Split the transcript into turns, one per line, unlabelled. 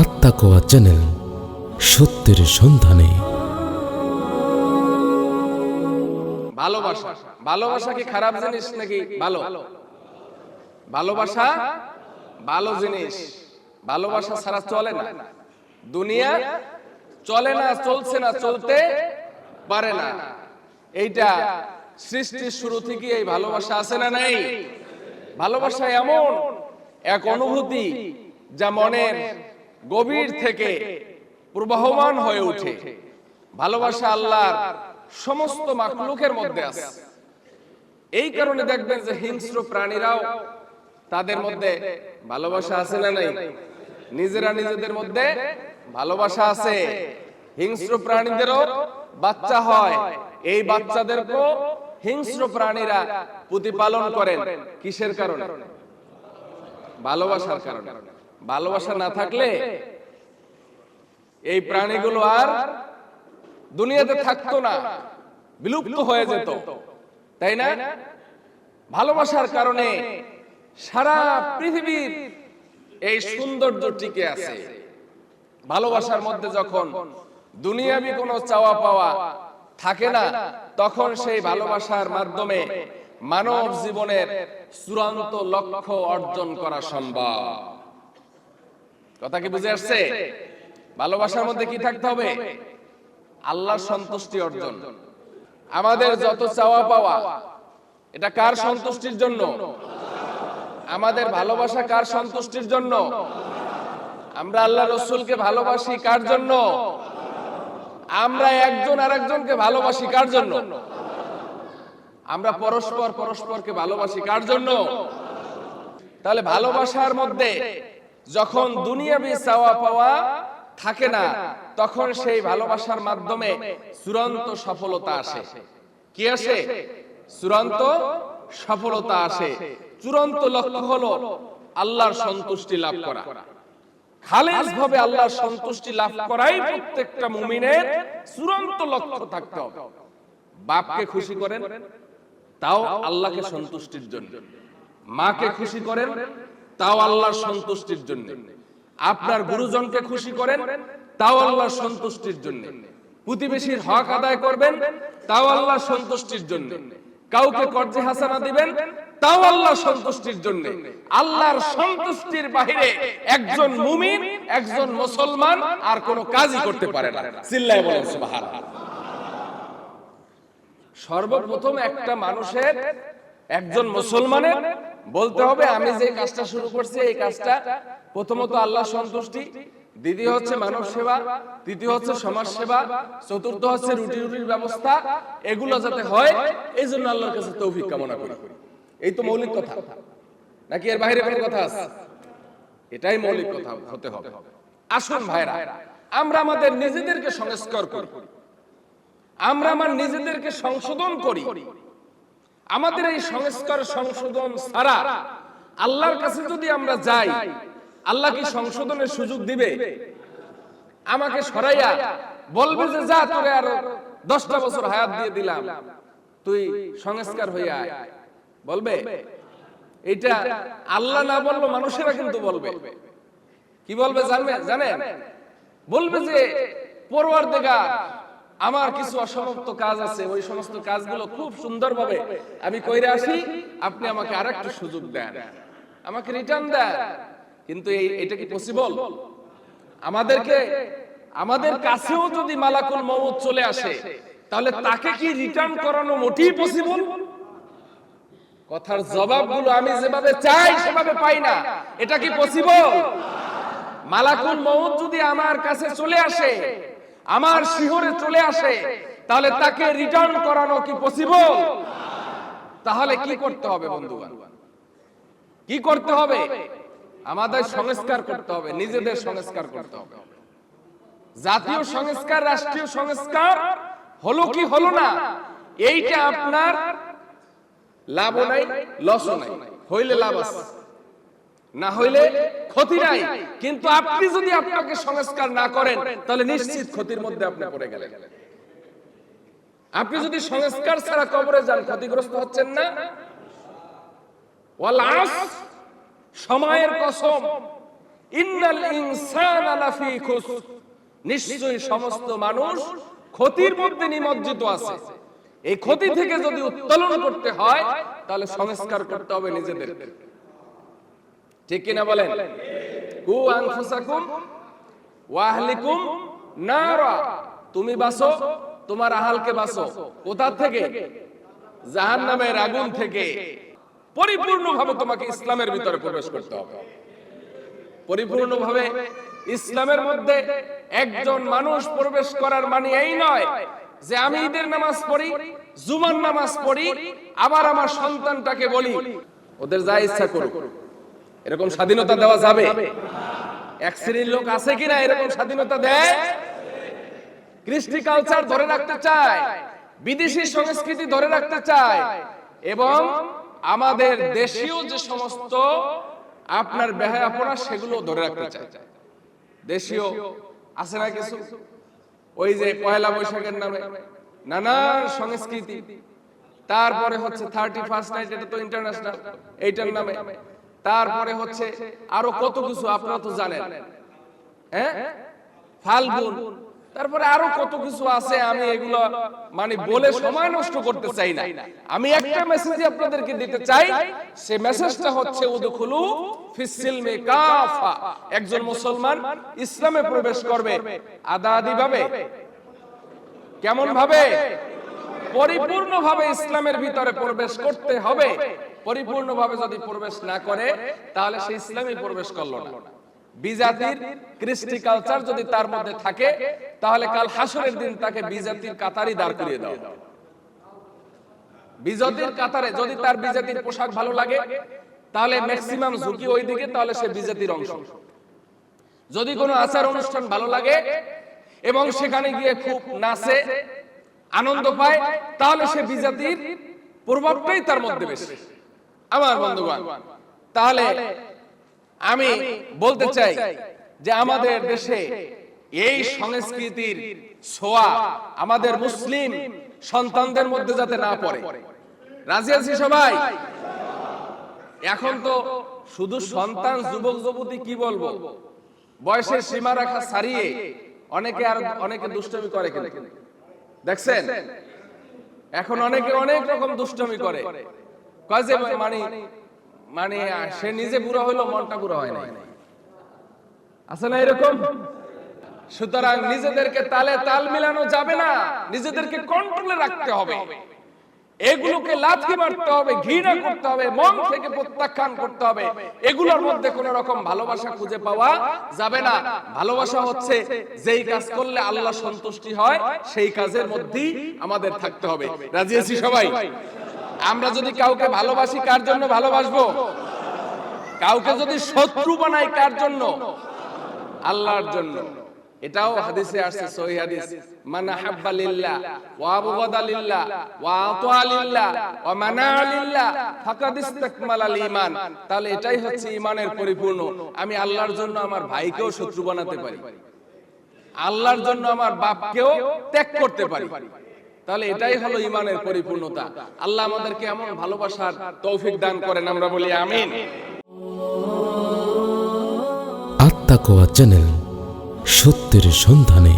আত্মাকোয়া channel সত্যের সন্ধানে।
ভালোবাসা। ভালোবাসা কি খারাপ জিনিস নাকি ভালো? ভালোবাসা ভালো জিনিস। ভালোবাসা ছাড়া চলে না। দুনিয়া চলে না, চলছে না, চলতে পারে না। এইটা সৃষ্টির শুরু থেকে এই ভালোবাসা আছে না নাই? ভালোবাসা এমন এক অনুভূতি যা মনের গভীর থেকে প্রবাহমান হয়ে ওঠে। ভালোবাসা আল্লাহর সমস্ত মাকলুকের মধ্যে আছে। এই কারণে দেখবেন যে হিংস্র প্রাণীরাও তাদের মধ্যে ভালোবাসা আছে না নাই। নিজেরা নিজেদের মধ্যে ভালোবাসা আছে হিংস্র প্রাণীদেরও বাচ্চা হয়। এই বাচ্চাদেরকেও হিংস্র প্রাণীরা প্রতিপালন করেন। কিসের কারণে? ভালোবাসার কারণে। ভালোবাসা না থাকলে এই প্রাণীগুলো আর দুনিয়াতে থাকতো না বিলুপ্ত হয়ে যেত। তাই না? ভালোবাসার কারণে সারা পৃথিবীর এই সৌন্দর্য টিকে আছে। ভালোবাসার মধ্যে যখন দুনিয়াবি কোনো চাওয়া পাওয়া থাকে না তখন সেই ভালোবাসার মাধ্যমে মানব জীবনের চূড়ান্ত লক্ষ্য অর্জন করা সম্ভব। কথা কি বুঝে আসছে? ভালোবাসার মধ্যে কি থাকতে হবে? আল্লাহর সন্তুষ্টি অর্জন। আমাদের যত চাওয়া পাওয়া, এটা কার সন্তুষ্টির জন্য? আমাদের ভালোবাসা কার সন্তুষ্টির জন্য? আমরা আল্লাহ রসুলকে ভালোবাসি কার জন্য? আমরা একজন আরেকজনকে ভালোবাসি কার জন্য? আমরা পরস্পর পরস্পরকে ভালোবাসি। কার জন্য? তাহলে ভালোবাসার মধ্যে যখন দুনিয়াবি চাওয়া পাওয়া থাকে না তখন সেই ভালোবাসার মাধ্যমে চূড়ান্ত সফলতা আসে। কি আসে? চূড়ান্ত সফলতা আসে। চূড়ান্ত লক্ষ্য হলো আল্লাহর সন্তুষ্টি লাভ করা। খালেজ ভাবে আল্লাহর সন্তুষ্টি লাভ করাই প্রত্যেকটা মুমিনের চূড়ান্ত লক্ষ্য থাকতে হবে। বাপকে খুশি করেন তাও আল্লাহকে সন্তুষ্টির জন্য। মাকে খুশি করেন তাও আল্লাহর সন্তুষ্টির জন্য। আপনার গুরুজনকে খুশি করেন তাও আল্লাহর সন্তুষ্টির জন্য। প্রতিবেশীর হক আদায় করবেন তাও আল্লাহর সন্তুষ্টির জন্য। কাউকে কর্জে হাসানা দিবেন তাও আল্লাহর সন্তুষ্টির জন্য। আল্লাহর সন্তুষ্টির বাহিরে একজন মুমিন একজন মুসলমান আর কোনো কাজই করতে পারে না। চিল্লায় বলেন সুবহানাল্লাহ। সর্বপ্রথম একটা মানুষের একজন মুসলমানের বলতে হবে আমি যে কাজটা শুরু করছি এই কাজটা প্রথমত আল্লাহ সন্তুষ্টি দ্বিতীয় হচ্ছে মানব সেবা তৃতীয় হচ্ছে সমাজ সেবা চতুর্থ হচ্ছে রুটি রুটির ব্যবস্থা এগুলো যাতে হয় এই জন্য আল্লাহর কাছে তৌফিক কামনা করি। এই তো মৌলিক কথা। নাকি এর বাইরে কোনো কথা আছে? এটাই মৌলিক কথা হতে হবে। আসুন ভাইরা আমরা আমাদের নিজেদেরকে সংস্কার করি। আমরা আমার নিজেদেরকে সংশোধন করি। আমাদের এই সংস্কার সংশোধন ছাড়া আল্লাহর কাছে যদি আমরা যাই, আল্লাহ কি সংশোধনের সুযোগ দিবে? আমাকে সরাইয়া বলবে যে, যা, তোরে আরও দশটা বছর হায়াত দিয়ে দিলাম। তুই সংস্কার আয়। বলবে? এটা আল্লাহ না বলল, মানুষেরা কিন্তু বলবে। কি বলবে জানবে? জানেন? বলবে যে পরোয়ার দেখা আমার কিছু অসমাপ্ত কাজ আছে, ওই সমস্ত কাজগুলো খুব সুন্দরভাবে আমি কইরে আসি, আপনি আমাকে আরেকটু সুযোগ দেন। আমাকে রিটার্ন দেন। কিন্তু এই, এটা কি পসিবল আমাদেরকে, আমাদের কাছেও যদি মালাকুল মউত চলে আসে, তাহলে তাকে কি রিটার্ন করানো মোটেই পসিবল কথার জবাবগুলো আমি যেভাবে চাই, সেভাবে পাই না। এটা কি পসিবল মালাকুল মউত যদি আমার কাছে চলে আসে আমার শিহরে চলে আসে, তাহলে তাকে রিটার্ন করানো কি পসিবল তাহলে কি করতে হবে বন্ধুগণ? কি করতে হবে? আমাদের সংস্কার করতে হবে, নিজেদের সংস্কার করতে হবে। জাতীয় সংস্কার, রাষ্ট্রীয় সংস্কার হলো কি হলো না, এইটা আপনার লাভও নাই লসও নাই। হইলে লাভ আছে। না হইলে ক্ষতি নাই। কিন্তু আপনি যদি আপনাকে সংস্কার না করেন তাহলে নিশ্চিত ক্ষতির মধ্যে আপনি পড়ে গেলেন। আপনি যদি সংস্কার ছাড়া কবরে যান ক্ষতিগ্রস্ত হচ্ছেন না? সময়ের কসম। ইন্নাল ইনসান লাফি নিশ্চয়ই সমস্ত মানুষ ক্ষতির মধ্যে নিমজ্জিত আছে। এই ক্ষতি থেকে যদি উত্তোলন করতে হয় তাহলে সংস্কার করতে হবে নিজেদের। ঠিক কিনা বলেন? কু আনফুসাকুম ওয়াহলিকুম নারা। তুমি বাসো, তোমার আহালকে বাসো। কোথা থেকে? জাহান্নামের আগুন থেকে। পরিপূর্ণভাবে তোমাকে ইসলামের ভিতরে প্রবেশ করতে হবে। পরিপূর্ণভাবে ইসলামের মধ্যে একজন মানুষ প্রবেশ করার মানে এই নয় যে আমি ঈদের নামাজ পড়ি, জুমার নামাজ পড়ি, আবার আমার সন্তানটাকে বলি, ওদের যা ইচ্ছা করুক। এরকম স্বাধীনতা দেওয়া যাবে। এক শ্রেণির লোক আছে কিনা এরকম স্বাধীনতা দেয়? কৃষ্টি কালচার ধরে রাখতে চায় বিদেশি সংস্কৃতি ধরে রাখতে চায় এবং আমাদের দেশীয় যে সমস্ত আপনার বেহায়াপনা সেগুলো ধরে রাখতে চায়। দেশীয় আছে না কিছু? ওই যে পয়লা বৈশাখের নামে। নানান সংস্কৃতি। তারপরে হচ্ছে থার্টি ফার্স্ট নাইট এটা তো ইন্টারন্যাশনাল এইটার নামে। তারপরে হচ্ছে আরও কত কিছু আপনারা তো জানেন। হ্যাঁ? ফাল্গুন। তারপরে আরও কত কিছু আছে আমি এগুলো মানে বলে সময় নষ্ট করতে চাই না। আমি একটা মেসেজ আপনাদেরকে দিতে চাই সে মেসেজটা হচ্ছে উদখুলু ফিসিলমে কাফা একজন মুসলমান ইসলামে প্রবেশ করবে আদা আদি ভাবে কেমন ভাবে? পরিপূর্ণভাবে ইসলামের ভিতরে প্রবেশ করতে হবে। পরিপূর্ণভাবে যদি প্রবেশ না করে, তাহলে সে ইসলামে প্রবেশ করল না। বিজাতির কৃষ্টি কালচার যদি তার মধ্যে থাকে, তাহলে কাল হাসরের দিন তাকে বিজাতির কাতারই দাঁড় করিয়ে দেওয়া বিজাতির কাতারে যদি তার বিজাতির পোশাক ভালো লাগে, তাহলে ম্যাক্সিমাম ঝুঁকি ওই দিকে তাহলে সে বিজাতির অংশ। যদি কোনো আচার অনুষ্ঠান ভালো লাগে এবং সেখানে গিয়ে খুব নাচে, আনন্দ পায়, তাহলে সে বিজাতির প্রভাবটাই তার মধ্যে বেশি। আমার বন্ধুগণ তাহলে আমি বলতে চাই যে আমাদের দেশে এই সংস্কৃতির ছোঁয়া আমাদের মুসলিম সন্তানদের মধ্যে যাতে না পড়ে। রাজি আছি সবাই? এখন তো শুধু সন্তান যুবক যুবতী কি বলব? বয়সের সীমা রাখা ছাড়িয়ে অনেকে আর অনেকে দুষ্টমি করে কিন্তু। দেখছেন? এখন অনেকে অনেক রকম দুষ্টমি করে। কয় যে মানে মানে সে নিজে বুড়ো হইল মনটা বুড়ো হয় না আছে না এরকম? সুতরাং নিজেদেরকে তালে তাল মিলানো যাবে না। নিজেদেরকে কন্ট্রোলে রাখতে হবে। এগুলোকে লাথি মারতে হবে ঘৃণা করতে হবে মন থেকে প্রত্যাখ্যান করতে হবে। এগুলোর মধ্যে কোন রকম ভালোবাসা খুঁজে পাওয়া যাবে না। ভালোবাসা হচ্ছে যেই কাজ করলে আল্লাহ সন্তুষ্টি হয় সেই কাজের মধ্যেই আমাদের থাকতে হবে। রাজি আছি সবাই? আমরা যদি কাউকে ভালোবাসি, কার জন্য ভালোবাসবো? কাউকে যদি শত্রু বানাই, কার জন্য? আল্লাহর জন্য। এটাও হাদিসে আসছে, সহি হাদিস। মান হাব্বা লিল্লাহ, ওয়া আবগাদা লিল্লাহ, ওয়া আতা লিল্লাহ, ওয়া মানা লিল্লাহ, ফাকাদ ইসতাকমালাল ঈমান। তাহলে এটাই হচ্ছে ঈমানের পরিপূর্ণ। আমি আল্লাহর জন্য আমার ভাইকেও শত্রু বানাতে পারি। আল্লাহর জন্য আমার বাপকেও ত্যাগ করতে পারি। তাহলে এটাই হলো ইমানের পরিপূর্ণতা। আল্লাহ আমাদেরকে এমন ভালোবাসার তৌফিক দান করেন আমরা বলি আমিন।
আত্মাকোয়া চ্যানেল সত্যের সন্ধানে।